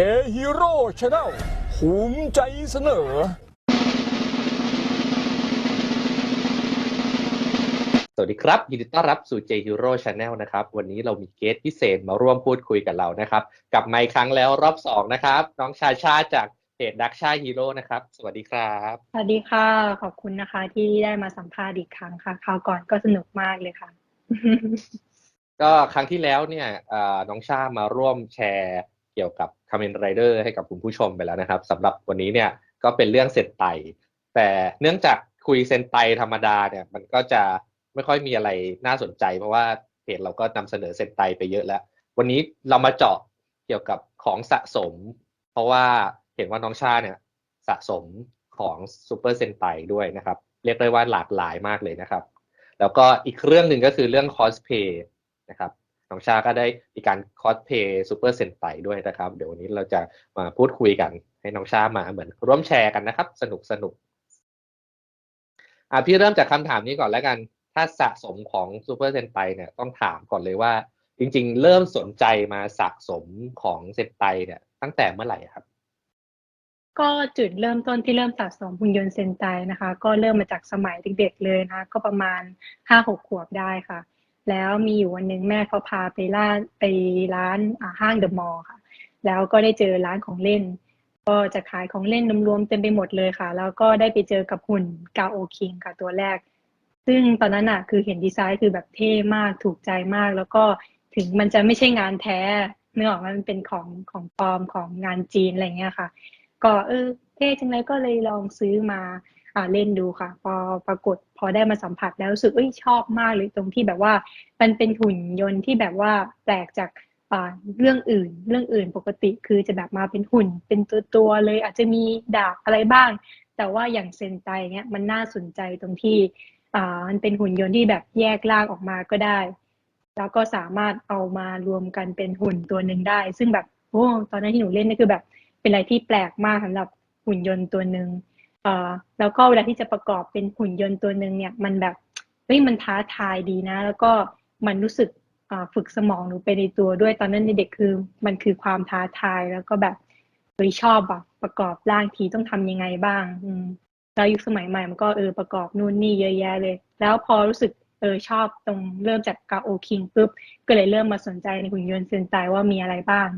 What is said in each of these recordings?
เจฮีโร่ชาแนลภูมิใจเสนอ สวัสดีครับ ยินดีต้อนรับสู่ J Hero Channel นะครับ วันนี้เรามีเกสพิเศษมาร่วมพูดคุยกับเรานะครับ กลับมาอีกครั้งแล้วรอบสองนะครับ น้องชาชาจากเพจดักชาฮีโร่นะครับ สวัสดีครับ สวัสดีค่ะ ขอบคุณนะคะ ที่ได้มาสัมภาษณ์อีกครั้งค่ะ คราวก่อนก็สนุกมากเลยค่ะ ก็ครั้งที่แล้วเนี่ยเอ่อน้องชามาร่วมแชร์เกี่ยวกับ Kamen Rider ให้กับคุณผู้ชมไปแล้วนะครับสำหรับวันนี้เนี่ยก็เป็นเรื่องเซนไต แต่เนื่องจากคุยเซนไตธรรมดาเนี่ยมันก็จะไม่ค่อยมีอะไรน่าสนใจ เพราะว่าเพจเราก็นำเสนอเซนไตไปเยอะแล้ว วันนี้เรามาเจาะเกี่ยวกับของสะสม เพราะว่าเห็นว่าน้องชาเนี่ยสะสมของซูเปอร์เซนไตด้วยนะครับ เรียกได้ว่าหลากหลายมากเลยนะครับ แล้วก็อีกเรื่องหนึ่งก็คือเรื่องคอสเพย์นะครับ น้องชาก็ได้มีการคอสเพย์ซูเปอร์เซนไตด้วยนะครับ เดี๋ยววันนี้เราจะมาพูดคุยกันให้น้องชามาเหมือนร่วมแชร์กันนะครับ สนุกสนุกอะพี่เริ่มจากคำถามนี้ก่อนแล้วกัน ถ้าสะสมของซูเปอร์เซนไตเนี่ยต้องถามก่อนเลยว่า จริง ๆ เริ่มสนใจมาสะสมของเซนไตเนี่ยตั้งแต่เมื่อไหร่ครับ ก็จุดเริ่มต้นที่เริ่มสะสมหุ่นยนต์เซนไตนะคะ ก็เริ่มมาจากสมัยเด็กๆเลยนะคะก็ประมาณห้าหกขวบได้ค่ะ แล้วมีอยู่วันหนึ่งแม่เขาพาไปล่านไปร้านอ่าห้างเดอะมอลล์ค่ะ แล้วก็ได้เจอร้านของเล่น ก็จะขายของเล่นรวมๆเต็มไปหมดเลยค่ะ แล้วก็ได้ไปเจอกับหุ่นกาโอคิงค่ะตัวแรก ซึ่งตอนนั้นอะคือเห็นดีไซน์คือแบบเท่มากถูกใจมาก แล้วก็ถึงมันจะไม่ใช่งานแท้เนื้อออกมันเป็นของของปลอมของงานจีนอะไรเงี้ยค่ะ ก็เออเท่จังเลยก็เลยลองซื้อมา เล่นดูค่ะ พอปรากฏพอได้มาสัมผัสแล้วรู้สึกเอ้ยชอบมากเลยตรงที่แบบว่า มันเป็นหุ่นยนต์ที่แบบว่าแปลกจากอ่าเรื่องอื่น เรื่องอื่นปกติคือจะแบบมาเป็นหุ่น เป็นตัวตัวๆเลย อาจจะมีดาบอะไรบ้าง แต่ว่าอย่างเซนไตเนี้ยมันน่าสนใจตรงที่อ่ามันเป็นหุ่นยนต์ที่แบบแยกล่างออกมาก็ได้ แล้วก็สามารถเอามารวมกันเป็นหุ่นตัวหนึ่งได้ ซึ่งแบบโอ้ตอนนั้นที่หนูเล่นนี่คือแบบเป็นอะไรที่แปลกมากสำหรับหุ่นยนต์ตัวหนึ่ง เอ่อแล้วก็เวลาที่จะประกอบเป็นหุ่นยนต์ตัวหนึ่งเนี่ยมันแบบเฮ้ยมันท้าทายดีนะ แล้วก็มันรู้สึกฝึกสมองหนูไปในตัวด้วยตอนนั้นในเด็กคือมันคือความท้าทายแล้วก็แบบเฮ้ยชอบอะประกอบร่างทีต้องทำยังไงบ้าง อืมแล้วยุคสมัยใหม่มันก็เออประกอบนู่นนี่เยอะแยะเลย แล้วพอรู้สึกเออชอบตรงเริ่มจากกาโอคิงปุ๊บก็เลยเริ่มมาสนใจในหุ่นยนต์เซนไตว่ามีอะไรบ้าง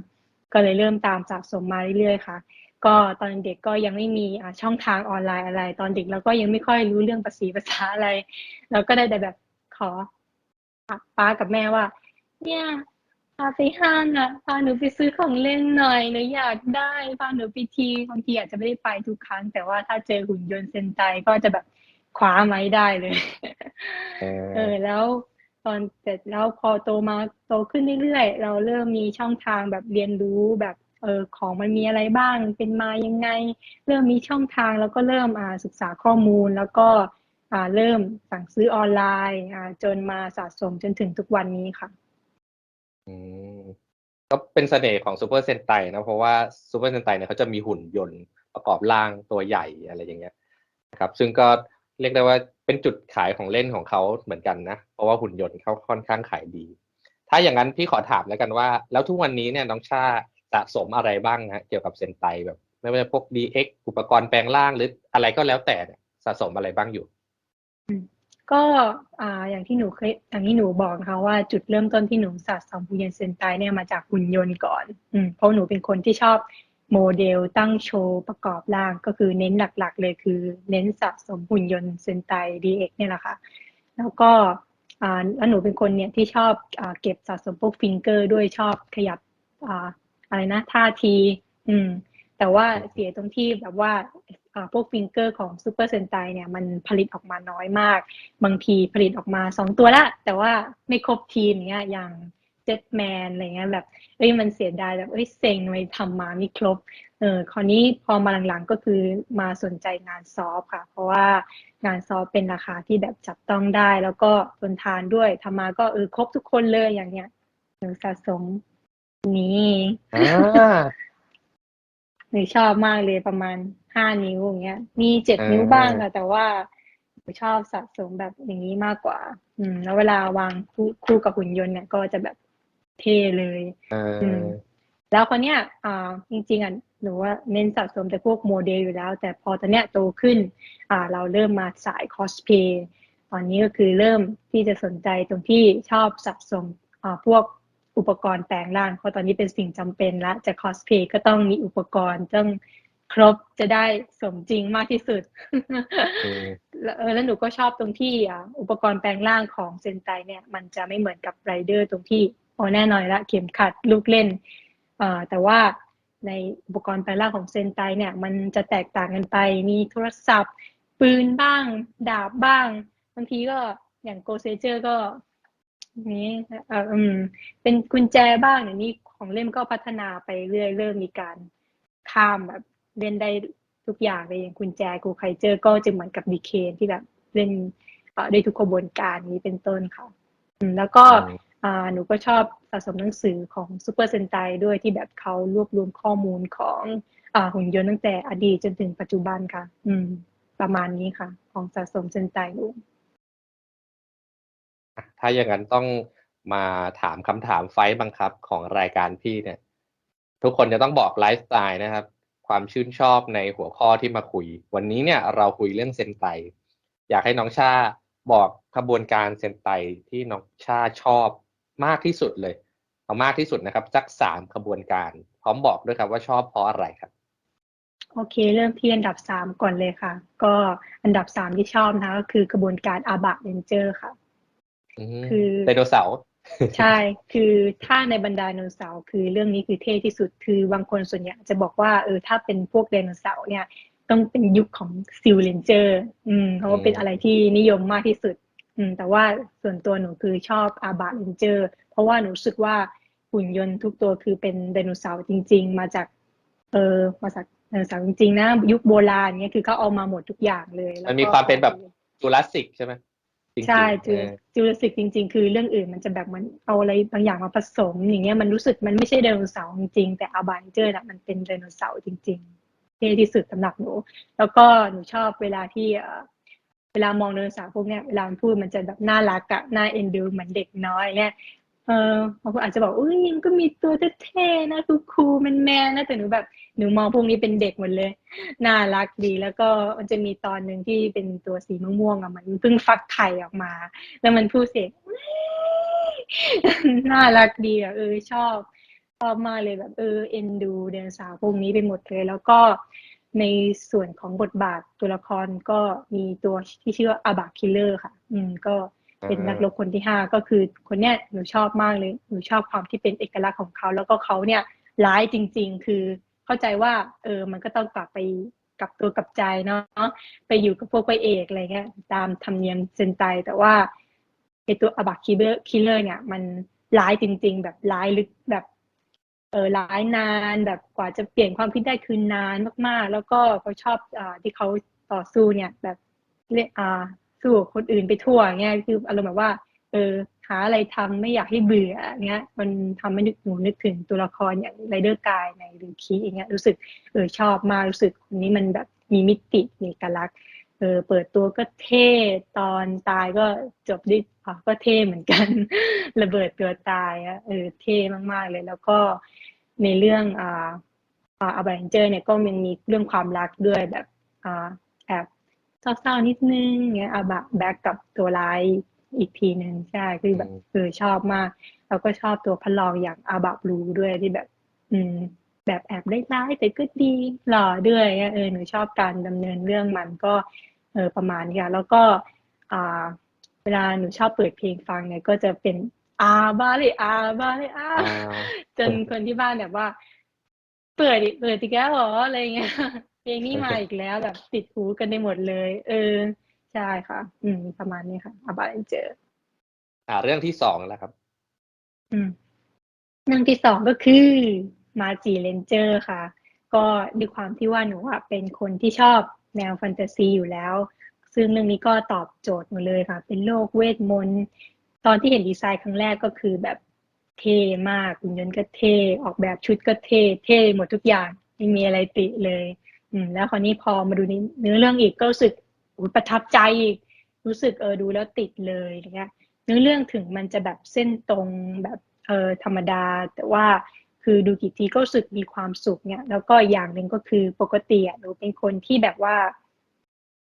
ก็เลยเริ่มตามสะสมมาเรื่อยๆค่ะ ก็ตอนเด็กก็ยังไม่มีอ่าช่องทางออนไลน์อะไร ตอนเด็กเราก็ยังไม่ค่อยรู้เรื่องภาษีภาษาอะไร เราก็ได้แต่แบบขอป้ากับแม่ว่า เนี่ยพาไปห้างอะพาหนูไปซื้อของเล่นหน่อยหนูอยากได้พาหนูไปทีบางทีอาจจะไม่ได้ไปทุกครั้ง แต่ว่าถ้าเจอหุ่นยนต์เซนไตก็จะแบบคว้าไม้ได้เลยเออแล้วตอนเสร็จแล้วพอโตมาโตขึ้นเรื่อยๆ เราเริ่มมีช่องทางแบบเรียนรู้แบบ เออของมันมีอะไรบ้างเป็นมายังไง เริ่มมีช่องทางแล้วก็เริ่มอ่าศึกษาข้อมูลแล้วก็อ่าเริ่มสั่งซื้อออนไลน์อ่าจนมาสะสมจนถึงทุกวันนี้ค่ะอืมก็เป็นเสน่ห์ของซูเปอร์เซนไตนะเพราะว่าซูเปอร์เซนไตเนี่ยเขาจะมีหุ่นยนต์ประกอบร่างตัวใหญ่อะไรอย่างเงี้ยครับซึ่งก็เรียกได้ว่าเป็นจุดขายของเล่นของเขาเหมือนกันนะ เพราะว่าหุ่นยนต์เขาค่อนข้างขายดี ถ้าอย่างนั้นพี่ขอถามแล้วกันว่า แล้วทุกวันนี้เนี่ยน้องชา สะสมอะไรบ้างนะเกี่ยวกับเซนไตแบบ ไม่ว่าจะพวก DX อุปกรณ์แปลงร่างหรืออะไรก็แล้วแต่สะสมอะไรบ้างอยู่ก็อ่าอย่างที่หนูเคยอย่างที่หนูบอกนะคะว่าจุดเริ่มต้นที่หนูสะสมหุ่นยนต์เซนไตเนี่ยมาจากหุ่นยนต์ก่อนอืมเพราะหนูเป็นคนที่ชอบโมเดลตั้งโชว์ประกอบร่างก็คือเน้นหลักๆ เลยคือ เน้นสะสมหุ่นยนต์เซนไต DX เนี่ยแหละค่ะ แล้วก็อ่าแล้วหนูเป็นคนเนี่ยที่ชอบอ่าเก็บสะสมพวกฟิงเกอร์ด้วยชอบขยับอ่า อะไรนะท่าที อืม แต่ว่าเสียตรงที่แบบว่าพวกฟิงเกอร์ของซูเปอร์เซนไตเนี่ยมันผลิตออกมาน้อยมาก บางทีผลิตออกมาสองตัวละ แต่ว่าไม่ครบทีมเนี้ยอย่างเจ็ตแมนอะไรเงี้ยแบบเอ้ยมันเสียดายแบบเอ้ยเซ็งเลยทำมาไม่ครบเออคราวนี้พอมาหลังๆก็คือมาสนใจงานซอฟค่ะ เพราะว่างานซอฟเป็นราคาที่แบบจับต้องได้ แล้วก็ทนทานด้วยทำมาก็เออครบทุกคนเลยอย่างเงี้ยหนูสะสม นี้อ่า หนูชอบมากเลยประมาณห้านิ้วอย่างเงี้ย มีเจ็ดอ่านิ้นิ้วบ้างค่ะแต่ว่าหนูชอบสะสมแบบอย่างนี้มากกว่า อืม แล้วเวลาวางคู่คู่กับหุ่นยนต์เนี่ย ก็จะแบบเท่เลยอ่าอืมแล้วคนเนี้ยอ่าจริงๆอะหนูว่าเน้นสะสมแต่พวกโมเดลอยู่แล้ว แต่พอตอนเนี้ยโตขึ้น อ่า เราเริ่มมาสายคอสเพย์ตอนนี้ก็คือเริ่มที่จะสนใจตรงที่ชอบสะสมอ่าพวก อุปกรณ์แปลงร่างเพราะตอนนี้เป็นสิ่งจำเป็นละจะคอสเพย์ก็ต้องมีอุปกรณ์ต้องครบจะได้สมจริงมากที่สุดอืมแล้วเออแล้วหนูก็ชอบตรงที่อ่าอุปกรณ์แปลงร่างของเซนไตเนี่ยมันจะไม่เหมือนกับไรเดอร์ตรงที่อ๋อแน่นอนละเข็มขัดลูกเล่นอ่าแต่ว่าในอุปกรณ์แปลงร่างของเซนไตเนี่ยมันจะแตกต่างกันไป มีโทรศัพท์ ปืนบ้าง ดาบบ้าง บางทีก็อย่างโกเซเจอร์ก็ นี้เอออืม เป็นกุญแจบ้างเดี๋ยวนี้ของเล่นก็พัฒนาไปเรื่อยเริ่มมีการข้ามแบบเล่นได้ทุกอย่างเลยอย่างกุญแจกูไคเจอร์ก็จะเหมือนกับดีเคนที่แบบเล่นเอ่อได้ทุกกระบวนการนี้เป็นต้นค่ะอืมแล้วก็อืมอ่าหนูก็ชอบสะสมหนังสือของซูเปอร์เซนไตด้วยที่แบบเขารวบรวมข้อมูลของอ่าหุ่นยนต์ตั้งแต่อดีตจนถึงปัจจุบันค่ะ อืม ประมาณนี้ค่ะ ของสะสมเซนไตหนูอะ ถ้าอย่างนั้นต้องมาถามคำถามไฟต์บังคับของรายการพี่เนี่ย ทุกคนจะต้องบอกไลฟ์สไตล์นะครับ ความชื่นชอบในหัวข้อที่มาคุย วันนี้เนี่ยเราคุยเรื่องเซนไต อยากให้น้องชาบอกขบวนการเซนไตที่น้องชาชอบมากที่สุดเลย เอามากที่สุดนะครับสักสามขบวนการ พร้อมบอกด้วยครับว่าชอบเพราะอะไรครับโอเค เริ่มที่อันดับสามก่อนเลยค่ะ ก็อันดับสามที่ชอบนะคะก็คือกระบวนการอาบะเรนเจอร์ค่ะ คือไดโนเสาร์ใช่ คือถ้าในบรรดาไดโนเสาร์คือเรื่องนี้คือเท่ที่สุด คือบางคนส่วนใหญ่จะบอกว่าเออถ้าเป็นพวกไดโนเสาร์เนี่ย ต้องเป็นยุคของซิลเลนเจอร์ อืมเพราะว่าเป็นอะไรที่นิยมมากที่สุด อืม แต่ว่าส่วนตัวหนูคือชอบอาบะเรนเจอร์ เพราะว่าหนูรู้สึกว่าหุ่นยนต์ทุกตัวคือเป็นไดโนเสาร์จริง ๆ มาจาก เออมาจากไดโนเสาร์จริงๆนะยุคโบราณเนี่ยคือเขาเอามาหมดทุกอย่างเลยแล้มันก็มีความเป็นแบบจูราสสิกใช่ไหมจ ริงๆใช่จูเออจูราสสิกจริง ๆ คือเรื่องอื่นมันจะแบบมันเอาอะไรบางอย่างมาผสม อย่างเงี้ยมันรู้สึกมันไม่ใช่ไดโนเสาร์จริงๆแต่อาบานเจอร์น่ะมันเป็นไดโนเสาร์จริงๆเท่ที่สุดสำหรับหนู แล้วก็หนูชอบเวลาที่เอ่อเวลามองไดโนเสาร์พวกเนี้ยเวลามันพูดมันจะแบบน่ารักอะน่าเอ็นดูเหมือนเด็กน้อยเนี่ยเออบางคนอาจจะบอกอุ้ยมันก็มีตัวเท่ๆนะคูคูแมนแมนๆนะแต่หนูแบบ หนูมองพวกนี้เป็นเด็กหมดเลย น่ารักดีแล้วก็มันจะมีตอนหนึ่งที่เป็นตัวสีม่วงๆอะมันเพิ่งฟักไข่ออกมา แล้วมันพูดเสียงน่ารักดีอะเออชอบชอบมากเลยแบบเออเอ็นดูเดนสาวพวกนี้ไปหมดเลยแล้วก็ในส่วนของบทบาทตัวละครก็มีตัวที่ชื่อว่าอาบาคิลเลอร์ค่ะ อืมก็เป็นนักรบคนที่ห้าก็คือคนเนี้ยหนูชอบมากเลย หนูชอบความที่เป็นเอกลักษณ์ของเขา แล้วก็เขาเนี่ยร้ายจริง ๆ คือ เข้าใจว่า เออ มันก็ต้องกลับไปกลับตัวกลับใจเนาะไปอยู่กับพวกพระเอกอะไรเงี้ยตามธรรมเนียมเซนไตแต่ว่าไอตัวอาบาคิเลอร์คิเลอร์เนี่ย มันร้ายจริง ๆ แบบร้ายลึกแบบเออร้ายนานแบบกว่าจะเปลี่ยนความคิดได้คือนานมากๆ แล้วก็เขาชอบอ่าที่เขาต่อสู้เนี่ย แบบเรียกอ่าสู้คนอื่นไปทั่วเงี้ยคืออารมณ์แบบว่า เออาอะไรทำไม่อยากให้เบื่อเงี้ย มันทำให้นึกหนูนึกถึงตัวละครอย่างไรเดอร์กายในหรือคีอย่างเงี้ยรู้สึกเออชอบมากรู้สึกคนนี้มันแบบมีมิติมีเอกลักษณ์เออเปิดตัวก็เท่ตอนตายก็จบด้วยอะก็เท่เหมือนกัน ระเบิดตัวตายอะเออเท่มากๆเลย แล้วก็ในเรื่องอ่าอ่าอ v บ n เจอร์เนี่ยก็มันมีเรื่องความรักด้วยแบบอ่าแอบเศร้าๆนิดนึงเงี้ยอาบะแบ็กกับตัวร้าย อีกทีหนึ่งใช่คือแบบอืมเออชอบมาก แล้วก็ชอบตัวพระรองอย่างอาบะบลูด้วยที่แบบ อืม แบบแอบได้ร้ายแต่ก็ดีหล่อด้วยเออหนูชอบการดำเนินเรื่องมันก็ เออประมาณนี้ค่ะแล้วก็อ่า เวลาหนูชอบเปิดเพลงฟังเนี่ยก็จะเป็นอาบาเลยอาบาเลยอาอ่าจนคนที่บ้านแบบว่า เปิดอีกเปิดอีกแล้วเหรออะไรเงี้ยเพลงนี้มาอีกแล้วแบบติดหูกันได้หมดเลย เออ ใช่ค่ะ อืม ประมาณนี้ค่ะอาบาเจออ่า เรื่องที่สองแล้วครับ อืมเรื่องที่สองก็คือมาจีเลนเจอร์ค่ะ ก็ด้วยความที่ว่าหนูอะเป็นคนที่ชอบแนวแฟนตาซีอยู่แล้ว ซึ่งเรื่องนี้ก็ตอบโจทย์หมดเลยค่ะ เป็นโลกเวทมนต์ตอนที่เห็นดีไซน์ครั้งแรกก็คือแบบเท่มากหุ่นยนต์ก็เท่ ออกแบบชุดก็เท่ เท่หมดทุกอย่าง ไม่มีอะไรติเลย อืม แล้วคราวนี้พอมาดูในเนื้อเรื่องอีกก็รู้สึกอุ๊ย ประทับใจอีกรู้สึกเออดูแล้วติดเลยเงี้ยเนื้อเรื่องถึงมันจะแบบเส้นตรงแบบเออธรรมดา แต่ว่าคือดูกี่ทีก็รู้สึกมีความสุขเนี่ยแล้วก็อย่างหนึ่งก็คือปกติอะหนูเป็นคนที่แบบว่า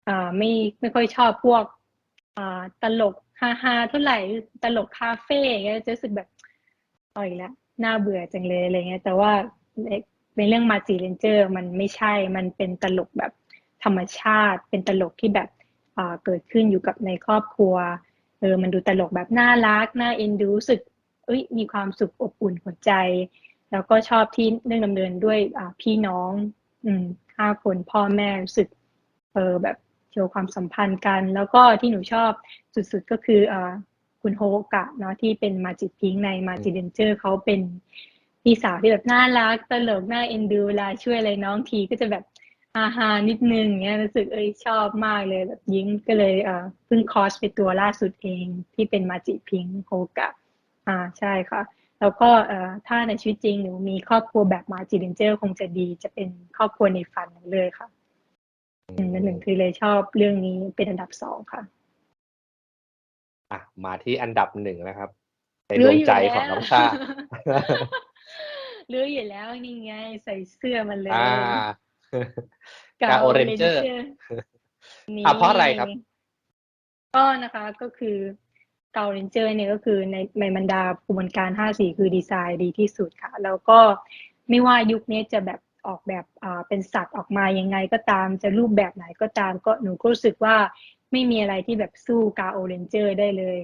อ่าไม่ไม่ค่อยชอบพวกอ่าตลกฮาฮาๆเท่าไหร่ตลกคาเฟ่เงี้ยจะรู้สึกแบบอ่อยละน่าเบื่อจังเลยอะไรเงี้ยแต่ว่าในเรื่องมาจีเรนเจอร์มันไม่ใช่มันเป็นตลกแบบ ธรรมชาติ เป็นตลกที่แบบเกิดขึ้นอยู่กับในครอบครัวเออมันดูตลกแบบน่ารักน่าเอ็นดูรู้สึกเอ้ยมีความสุขอบอุ่นหัวใจ แล้วก็ชอบที่เรื่องดำเนินด้วยพี่น้อง อืมห้าคนพ่อแม่รู้สึกเออแบบโชว์ความสัมพันธ์กัน แล้วก็ที่หนูชอบสุดๆก็คืออ่าคุณโฮกะเนาะที่เป็นมาจิพิงในมาจิเดนเจอร์เขาเป็นพี่สาวที่แบบน่ารักตลกน่าเอ็นดูเวลาช่วยอะไรน้องทีก็จะแบบ อาฮานิดนึงเงี้ยรู้สึกเอ้ยชอบมากเลยแบบยิ้มก็เลยเอ่อเพิ่งคอสไปตัวล่าสุดเองที่เป็นมาจิพิงโฮกะอ่าใช่ค่ะ แล้วก็เอ่อถ้าในชีวิตจริงหนูมีครอบครัวแบบมาจิเรนเจอร์คงจะดีจะเป็นครอบครัวในฝันหนูเลยค่ะอืมนั่นหนึ่งคือเลยชอบเรื่องนี้เป็นอันดับสองค่ะอะมาที่อันดับหนึ่งนะครับในดรู้วงอยู่ใจแล้วของน้องชารู้อยู่แล้วนี่ไงใส่เสื้อมันเลยอ่า กากาโอเรนเจอร์นี่อะเพราะอะไรครับ ก็นะคะก็คือเกาเรนเจอร์เนี่ยก็คือในในบรรดากระบวนการห้าสีคือดีไซน์ดีที่สุดค่ะ แล้วก็ไม่ว่ายุคนี้จะแบบออกแบบอ่าเป็นสัตว์ออกมายังไงก็ตามจะรูปแบบไหนก็ตามก็หนูก็รู้สึกว่าไม่มีอะไรที่แบบสู้กาโอเรนเจอร์ได้เลย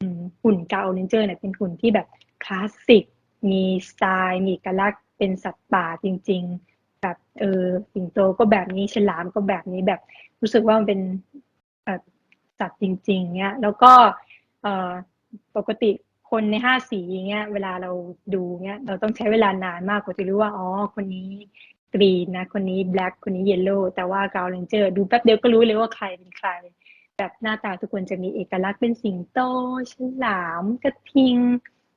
อืมหุ่นกาโอเรนเจอร์เนี่ยเป็นหุ่นที่แบบคลาสสิกมีสไตล์ มีเอกลักษณ์เป็นสัตว์ป่าจริง ๆ แบบเออสิงโตก็แบบนี้ฉลามก็แบบนี้แบบรู้สึกว่ามันเป็นแบบสัตว์จริง ๆ เนี้ยแล้วก็เออปกติคนในห้าสีเงี้ย เวลาเราดูเงี้ย เราต้องใช้เวลานานมากกว่าจะรู้ว่าอ๋อคนนี้กรีนนะ คนนี้แบล็กคนนี้เยลโล่แต่ว่ากาวเลนเจอร์ดูแป๊บเดียวก็รู้เลยว่าใครเป็นใคร แบบหน้าตาทุกคนจะมีเอกลักษณ์เป็นสิงโตฉลามกระทิง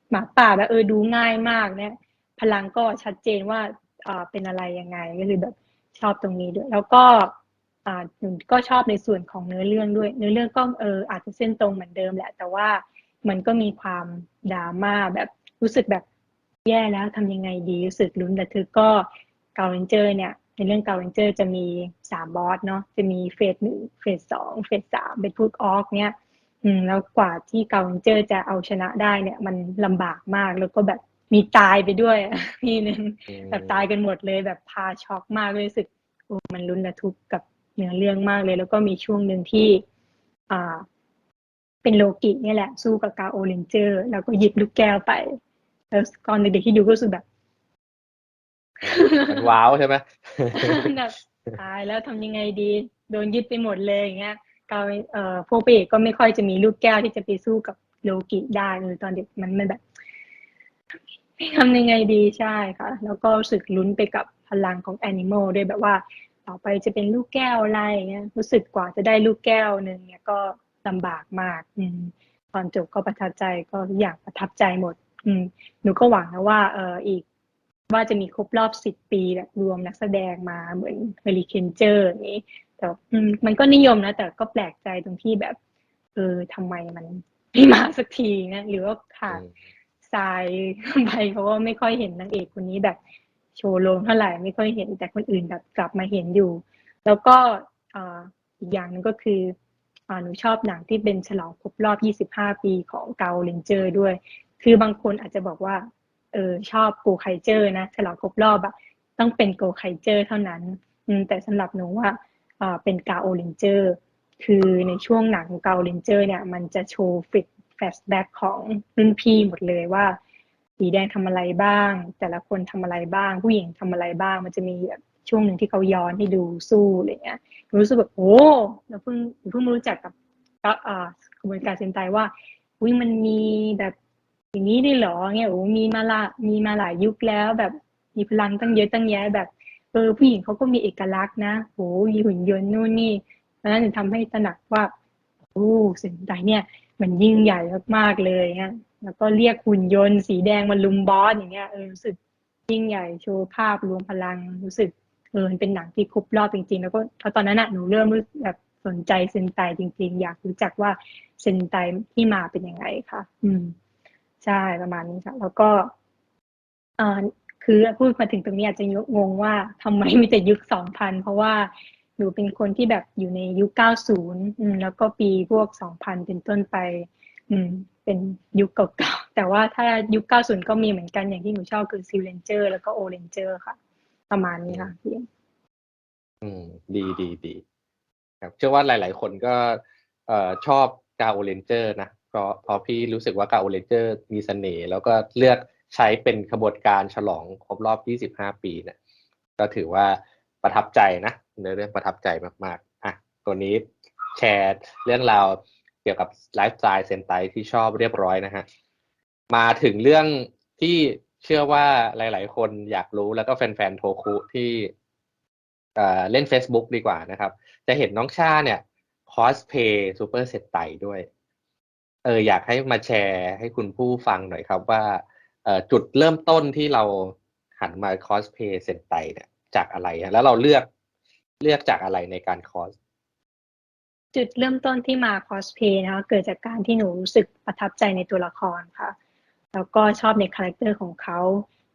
หมาป่าแบบเออดูง่ายมากเนี่ย พลังก็ชัดเจนว่า เป็นอะไรยังไงก็คือแบบชอบตรงนี้ด้วย แล้วก็อ่าหนูก็ชอบในส่วนของเนื้อเรื่องด้วย เนื้อเรื่องก็เอออาจจะเส้นตรงเหมือนเดิมแหละ แต่ว่ามันก็มีความดราม่าแบบรู้สึกแบบแย่แล้วทำยังไงดีรู้สึกลุ้นแต่คือก็เกาเรนเจอร์เนี่ยในเรื่องเกาเรนเจอร์จะมีสามบอสเนาะจะมีเฟสหนึ่งเฟสสองเฟสสามเป็นพวกออกเนี่ยอืมแล้วกว่าที่เกาเจอร์จะเอาชนะได้เนี่ย มันลำบากมากแล้วก็แบบ มีตายไปด้วยทีหนึ่งแบบตายกันหมดเลยแบบพาช็อกมากเลยรู้สึกโอ้มันลุ้นระทึกกับเนื้อเรื่องมากเลย แล้วก็มีช่วงหนึ่งที่ อ่า เป็นโลกิเนี่ยแหละ สู้กับกาโอเรนเจอร์ แล้วก็หยิบลูกแก้วไปแล้วตอนเด็กๆที่ดูก็รู้สึกแบบมันว้าวใช่ไหมแบบตายแล้วทำยังไงดี โดนยึดไปหมดเลยอย่างเงี้ยกาเอ่อพวกพระเอกก็ไม่ค่อยจะมีลูกแก้วที่จะไปสู้กับโลกิได้เลยตอนเด็กมันมันแบบ ทำยังไงดีใช่ค่ะ แล้วก็รู้สึกลุ้นไปกับพลังของแอนิมอลด้วยแบบว่า ต่อไปจะเป็นลูกแก้วอะไรเงี้ยรู้สึกกว่าจะได้ลูกแก้วหนึ่งเนี่ยก็ลำบากมากอืมตอนจบก็ประทับใจก็ทุกอย่างประทับใจหมด อืมหนูก็หวังนะว่าเอออีกว่าจะมีครบรอบสิบปีแบบรวมนักแสดงมาเหมือนเฮลิเคนเจอร์นี้แต่อืมมันก็นิยมนะ แต่ก็แปลกใจตรงที่แบบ เออทำไมมันไม่มาสักทีนะหรือว่าขาด ทรายไปเพราะว่าไม่ค่อยเห็นนางเอกคนนี้แบบโชว์ลงเท่าไหร่ไม่ค่อยเห็นแต่คนอื่นแบบกลับมาเห็นอยู่ แล้วก็อีกอย่างหนึงก็คืออหนูชอบหนังที่เป็นฉลองครบรอบ 25 ปีของเกาเลนเจอร์ด้วย คือบางคนอาจจะบอกว่า เออชอบโกไคเจอร์นะ ฉลองครบรอบอะต้องเป็นโกไคเจอร์เท่านั้น แต่สำหรับหนูว่าเป็นกาโอเลนเจอร์ คือในช่วงหนังของกาเลนเจอร์เนี่ย มันจะโชว์ฟิต แฟลชแบ็กของรุ่นพี่หมดเลยว่า สีแดงทำอะไรบ้าง แต่ละคนทำอะไรบ้าง ผู้หญิงทำอะไรบ้าง มันจะมีแบบช่วงหนึ่งที่เขาย้อนให้ดูสู้อะไรเงี้ยหนูรู้สึกแบบโอ้เราเพิ่งเพิ่งมารู้จักกับก็กระบวนการเซนไตว่าอุ้ยมันมีแบบอย่างนี้ได้เหรอเงี้ยโอ้มีมาละมีมาหลายยุคแล้ว แบบมีพลังตั้งเยอะตั้งแยะแบบเออผู้หญิงเขาก็มีเอกลักษณ์นะโอ้มีหุ่นยนต์นู่นนี่ดังนั้นถึงทำให้ตระหนักว่าโอ้เซนไตเนี่ย มันยิ่งใหญ่มากๆเลยเงี้ยแล้วก็เรียกหุ่นยนต์สีแดงมาลุมบอสอย่างเงี้ยเออรู้สึกยิ่งใหญ่โชว์ภาพรวมพลังรู้สึกเออมันเป็นหนังที่ครบรอบจริง ๆ แล้วก็พอตอนนั้นอะหนูเริ่มรู้แบบสนใจเซนไตจริง ๆ อยากรู้จักว่าเซนไตที่มาเป็นยังไงค่ะ อืม ใช่ประมาณนี้ค่ะ แล้วก็อ่าคือพูดมาถึงตรงนี้อาจจะงงว่าทำไมมีแต่ยุคสองพันเพราะว่า หนูเป็นคนที่แบบอยู่ในยุคเก้าศูนย์แล้วก็ปีพวกสองพันเป็นต้นไป อืม เป็นยุคเก่าๆ แต่ว่าถ้ายุคเก้าศูนย์ก็มีเหมือนกันอย่างที่หนูชอบคือซิลเลนเจอร์แล้วก็โอเรนเจอร์ค่ะ ประมาณนี้ค่ะพี่อืม ดีดีดีครับเชื่อว่าหลาย ๆ คนก็ เอ่อชอบกาโอเรนเจอร์นะเพราะเพราะพี่รู้สึกว่ากาโอเรนเจอร์มีเสน่ห์แล้วก็เลือกใช้เป็นขบวนการฉลองครบรอบ 25 ปีเนี่ยก็ถือว่า ประทับใจนะในเรื่องประทับใจมากๆอะตัวนี้แชร์เรื่องราวเกี่ยวกับไลฟ์สไตล์เซนไตที่ชอบเรียบร้อยนะฮะมาถึงเรื่องที่เชื่อว่าหลาย ๆ คนอยากรู้แล้วก็แฟน ๆ โทคุที่เอ่อเล่น Facebook ดีกว่านะครับ จะเห็นน้องชาเนี่ยคอสเพย์ซูเปอร์เซตไตด้วย เอออยากให้มาแชร์ให้คุณผู้ฟังหน่อยครับว่าเอ่อจุดเริ่มต้นที่เราหันมาคอสเพย์เซนไตเนี่ย จากอะไรอะแล้วเราเลือกเลือกจากอะไรในการคอสจุดเริ่มต้นที่มาคอสเพย์นะคะเกิดจากการที่หนูรู้สึกประทับใจในตัวละครค่ะ แล้วก็ชอบในคาแรคเตอร์ของเขา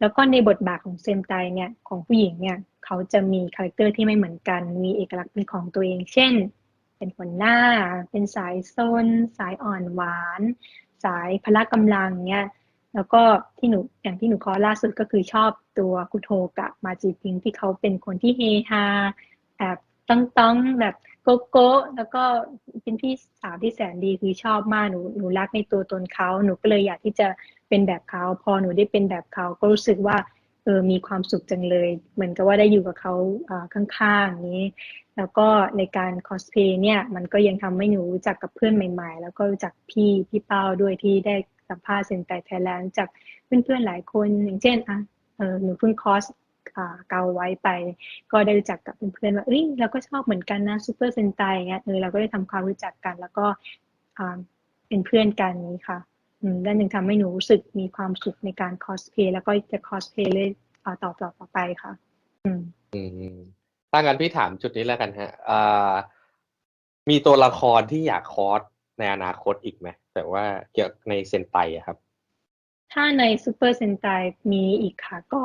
แล้วก็ในบทบาทของเซนไตเนี่ยของผู้หญิงเนี่ยเขาจะมีคาแรคเตอร์ที่ไม่เหมือนกัน มีเอกลักษณ์เป็นของตัวเอง เช่น เป็นคนหน้า เป็นสายซน สายอ่อนหวาน สายพละกำลังเนี่ย แล้วก็ที่หนูอย่างที่หนูคอล่าสุดก็คือชอบตัวคุโทกะมาจิพิงที่เขาเป็นคนที่เฮฮาแอบต้องต้องแบบโกโก้แล้วก็เป็นพี่สาวที่แสนดีคือชอบมากหนูหนูรักในตัวตนเขาหนูก็เลยอยากที่จะเป็นแบบเขาพอหนูได้เป็นแบบเขาก็รู้สึกว่าเออมีความสุขจังเลย เหมือนกับว่าได้อยู่กับเขาอ่าข้างๆนี้ แล้วก็ในการคอสเพย์เนี่ย มันก็ยังทำให้หนูรู้จักกับเพื่อนใหม่ ๆ แล้วก็รู้จักพี่พี่เป้าด้วยที่ได้ สัมภาษณ์เซนไตไทยแลนด์จากเพื่อนๆหลายคน อย่างเช่นอะเออหนูเพิ่งคอสเกาไว้ไป ก็ได้รู้จักกับเพื่อนๆว่าเอ้ยเราก็ชอบเหมือนกันนะซูเปอร์เซนไตเงี้ยเออเราก็ได้ทำความรู้จักกัน แล้วก็เป็นเพื่อนกันนี้ค่ะด้านหนึ่งทำให้หนูรู้สึกมีความสุขในการคอสเพย์แล้วก็จะคอสเพย์เลยอ่าต่อต่อต่อไปค่ะอืมอืมถ้างั้นพี่ถามจุดนี้แล้วกันฮะอ่ามีตัวละครที่อยากคอส ในอนาคตอีกไหมแต่ว่าเกี่ยวในเซนไตอะครับ ถ้าในซูเปอร์เซนไตมีอีกค่ะ ก็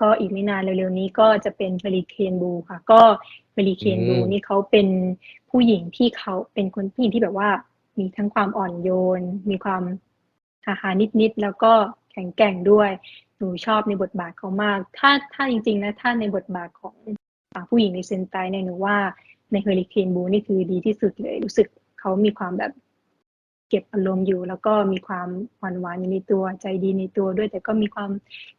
ก็อีกไม่นานเร็วๆนี้ก็จะเป็นเ u ริเคนบูค่ะ ก็เ u ริเคนบูอืมนี่เขาเป็นผู้หญิงที่เขาเป็นคนผู้หญิงที่แบบว่า มีทั้งความอ่อนโยน มีความหาหานิดๆแล้วก็แข็งแกร่งด้วย หนูชอบในบทบาทเขามาก ถ้าถ้าจริง ๆ นะ ถ้าในบทบาทของอ่าผู้หญิงในเซนไตเนี่ยหนูว่าในเ u ริเคนบูนี่คือดีที่สุดเลยรู้สึกเขามีความแบบเก็บอารมณ์อยู่ แล้วก็มีความหวานหวานอยู่ในตัวใจดีในตัวด้วย แต่ก็มีความ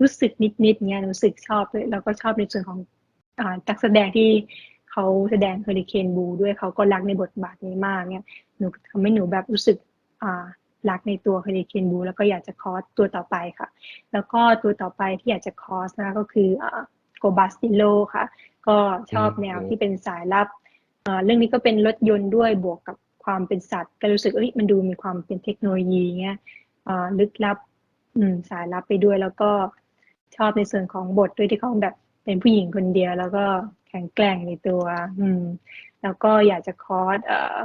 รู้สึกนิดๆเนี้ยรู้สึกชอบด้วยแล้วก็ชอบในส่วนของอักแสดงที่เขาแสดงเฮอริเคนบูด้วยเขาก็รักในบทบาทนี้มากเนี่ยหนูทำให้หนูแบบรู้สึกอ่ารักในตัวเฮอริเคนบูแล้วก็อยากจะคอสตัวต่อไปค่ะ แล้วก็ตัวต่อไปที่อยากจะคอสนะก็คือโกบาสติโลค่ะ ก็ชอบแนวที่เป็นสายลับเรื่องนี้ก็เป็นรถยนต์ด้วยบวกกับ ความเป็นสัตว์ ก็รู้สึกเอ้ยมันดูมีความเป็นเทคโนโลยีเงี้ยเอ่อลึกลับอืมสายลับไปด้วยแล้วก็ชอบในส่วนของบทด้วยที่เขาแบบเป็นผู้หญิงคนเดียว แล้วก็แข็งแกร่งในตัว อืม แล้วก็อยากจะคอร์สเอ่อ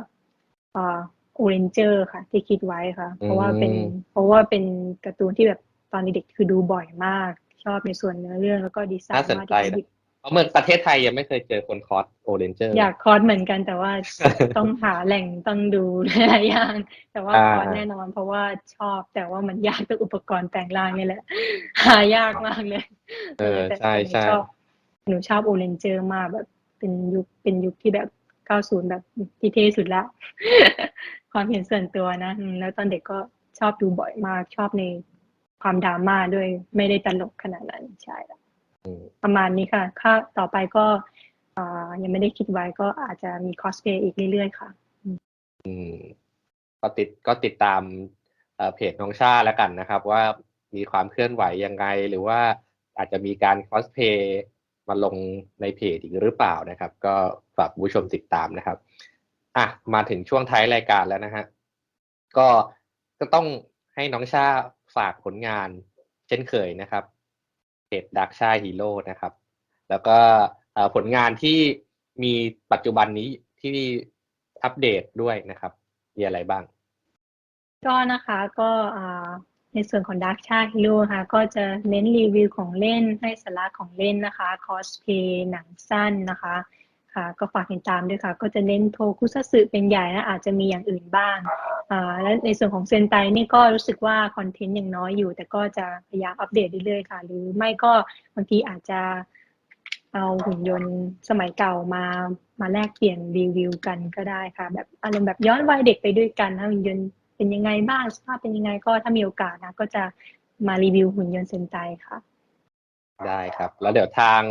เอ่อโอเรนเจอร์ค่ะ ที่คิดไว้ค่ะ เพราะว่าเป็นอืมเพราะว่าเป็นการ์ตูนที่แบบตอนเด็กๆคือดูบ่อยมาก ชอบในส่วนเนื้อเรื่องแล้วก็ดีไซน่าน์สนมากใจที่เขาหนะยิบ เพราะเมืองประเทศไทยยังไม่เคยเจอคนคอสโอเรนเจอร์ อยากคอร์สเหมือนกันแต่ว่าต้องหาแหล่งต้องดูหลายอย่าง แต่ว่าอ่าคอร์สแน่นอน เพราะว่าชอบแต่ว่ามันยากกับอุปกรณ์แปลงร่างนี่แหละ หายากมากเลย เออแต่ใช่แต่หนูใช่ชอบหนูชอบโอเรนเจอร์มากแบบเป็นยุคเป็นยุคที่แบบ90แบบที่เท่สุดละความเห็นส่วนตัวนะอืมแล้วตอนเด็กก็ชอบดูบ่อยมากชอบในความดราม่าด้วยไม่ได้ตลกขนาดนั้นใช่ละอืม ประมาณนี้ค่ะ ค่าต่อไปก็อ่ายังไม่ได้คิดไว้ก็อาจจะมีคอสเพย์อีกเรื่อยๆค่ะ อืม ก็ติดก็ติดตามเอ่อเพจน้องชาแล้วกันนะครับ ว่ามีความเคลื่อนไหวยังไง หรือว่าอาจจะมีการคอสเพย์มาลงในเพจอีกหรือเปล่านะครับ ก็ฝากผู้ชมติดตามนะครับอะมาถึงช่วงท้ายรายการแล้วนะฮะก็ก็ต้องให้น้องชาฝากผลงานเช่นเคยนะครับ เพจดักชาฮีโร่นะครับ แล้วก็ผลงานที่มีปัจจุบันนี้ที่อัปเดตด้วยนะครับมีอะไรบ้าง ก็นะคะก็ในส่วนของดักชาฮีโร่ค่ะก็จะเน้นรีวิวของเล่นให้สาระของเล่นนะคะคอสเพย์หนังสั้นนะคะ ค่ะก็ฝากติดตามด้วยค่ะ ก็จะเน้นโทคุซัตสึเป็นใหญ่นะอาจจะมีอย่างอื่นบ้างอ่าและในส่วนของเซนไตนี่ก็รู้สึกว่าคอนเทนต์ยังน้อยอยู่ แต่ก็จะพยายามอัปเดตเรื่อยๆค่ะ หรือไม่ก็บางทีอาจจะเอาหุ่นยนต์สมัยเก่ามามาแลกเปลี่ยนรีวิวกันก็ได้ค่ะ แบบอารมณ์แบบย้อนวัยเด็กไปด้วยกันนะหุ่นยนต์เป็นยังไงบ้างสภาพเป็นยังไงก็ถ้ามีโอกาสนะก็จะมารีวิวหุ่นยนต์เซนไตค่ะ ได้ครับ แล้วเดี๋ยวทาง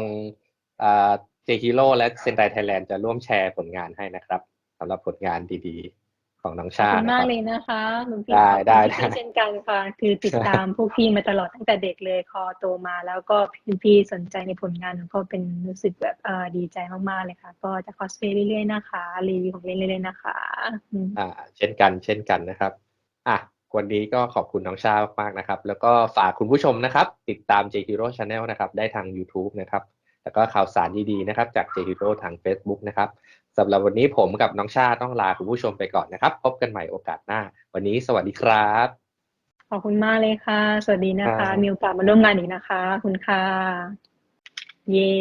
เจฮิโร่และเซนไดไทยแลนด์จะร่วมแชร์ผลงานให้นะครับสำหรับผลงานดีๆ ของน้องขอบชาคุณนะมาคกรับเลยนะคะหลวงพี่ได้ขอบคุณได้พี่ได้เช่นกันค่ะ คือติดตามพวกพี่มาตลอดตั้งแต่เด็กเลยพอโตมา แล้วก็พี่พี่สนใจในผลงานก็เป็นรู้สึกแบบเออดีใจมากๆเลยค่ะ ก็จะคอสเพลย์เรื่อยๆนะคะรีวิวของเล่นเรื่อยๆนะคะอืมอ่า เช่นกันเช่นกันนะครับอะวันนี้ก็ขอบคุณน้องชามากๆนะครับ แล้วก็ฝากคุณผู้ชมนะครับ ติดตาม J Hero Channel นะครับ ได้ทาง YouTube นะครับ แล้วก็ข่าวสารดีๆนะครับจาก J Hero ทาง Facebook นะครับสำหรับวันนี้ผมกับน้องชาต้องลาคุณผู้ชมไปก่อนนะครับ พบกันใหม่โอกาสหน้า วันนี้สวัสดีครับ ขอบคุณมากเลยค่ะ สวัสดีนะครัคะบมีโอกาสมาร่วมงานอีกนะคะขอบคุณค่ะ เย้